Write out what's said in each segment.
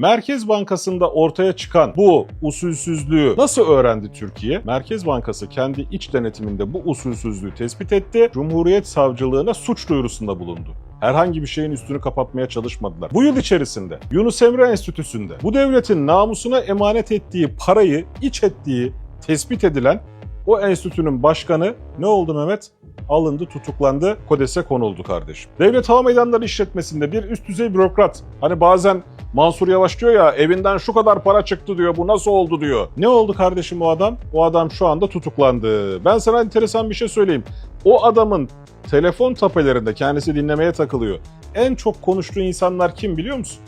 Merkez Bankası'nda ortaya çıkan bu usulsüzlüğü nasıl öğrendi Türkiye? Merkez Bankası kendi iç denetiminde bu usulsüzlüğü tespit etti. Cumhuriyet Savcılığına suç duyurusunda bulundu. Herhangi bir şeyin üstünü kapatmaya çalışmadılar. Bu yıl içerisinde Yunus Emre Enstitüsü'nde bu devletin namusuna emanet ettiği parayı iç ettiği tespit edilen o enstitünün başkanı ne oldu Mehmet? Alındı, tutuklandı, kodese konuldu kardeşim. Devlet Hava Meydanları işletmesinde bir üst düzey bürokrat. Hani bazen Mansur Yavaş diyor ya evinden şu kadar para çıktı diyor bu nasıl oldu diyor. Ne oldu kardeşim o adam? O adam şu anda tutuklandı. Ben sana enteresan bir şey söyleyeyim. O adamın telefon tapelerinde kendisi dinlemeye takılıyor. En çok konuştuğu insanlar kim biliyor musun?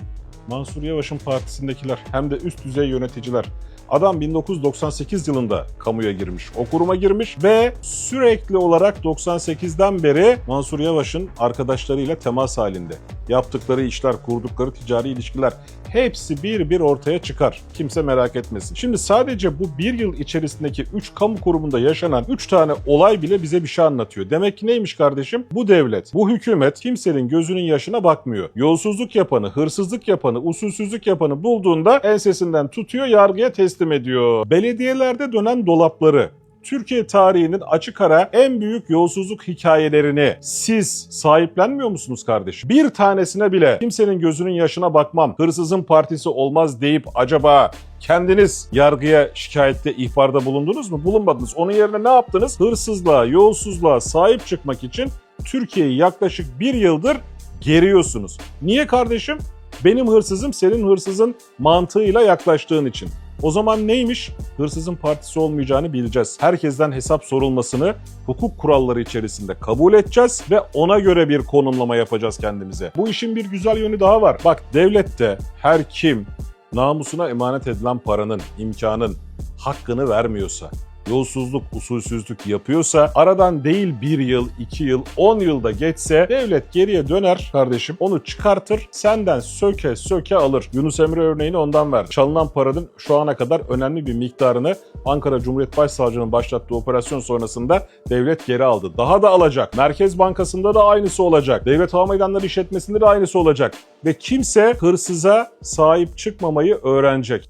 Mansur Yavaş'ın partisindekiler hem de üst düzey yöneticiler. Adam 1998 yılında kamuya girmiş, o kuruma girmiş ve sürekli olarak 98'den beri Mansur Yavaş'ın arkadaşlarıyla temas halinde. Yaptıkları işler, kurdukları ticari ilişkiler hepsi bir bir ortaya çıkar. Kimse merak etmesin. Şimdi sadece bu bir yıl içerisindeki 3 kamu kurumunda yaşanan 3 tane olay bile bize bir şey anlatıyor. Demek ki neymiş kardeşim? Bu devlet, bu hükümet kimsenin gözünün yaşına bakmıyor. Yolsuzluk yapanı, hırsızlık yapanı, usulsüzlük yapanı bulduğunda ensesinden tutuyor, yargıya teslim ediyor. Belediyelerde dönen dolapları, Türkiye tarihinin açık ara en büyük yolsuzluk hikayelerini siz sahiplenmiyor musunuz kardeşim? Bir tanesine bile kimsenin gözünün yaşına bakmam, hırsızın partisi olmaz deyip acaba kendiniz yargıya şikayette ihbarda bulundunuz mu? Bulunmadınız. Onun yerine ne yaptınız? Hırsızlığa, yolsuzluğa sahip çıkmak için Türkiye'yi yaklaşık bir yıldır geriyorsunuz. Niye kardeşim? Benim hırsızım senin hırsızın mantığıyla yaklaştığın için. O zaman neymiş? Hırsızın partisi olmayacağını bileceğiz. Herkesten hesap sorulmasını hukuk kuralları içerisinde kabul edeceğiz ve ona göre bir konumlama yapacağız kendimize. Bu işin bir güzel yönü daha var. Bak devlette her kim namusuna emanet edilen paranın, imkanın hakkını vermiyorsa, yolsuzluk, usulsüzlük yapıyorsa aradan değil bir yıl, iki yıl, on yılda geçse devlet geriye döner kardeşim onu çıkartır senden söke söke alır. Yunus Emre örneğini ondan ver. Çalınan paranın şu ana kadar önemli bir miktarını Ankara Cumhuriyet Başsavcılığı'nın başlattığı operasyon sonrasında devlet geri aldı. Daha da alacak. Merkez Bankası'nda da aynısı olacak. Devlet Hava Meydanları işletmesinde de aynısı olacak. Ve kimse hırsıza sahip çıkmamayı öğrenecek.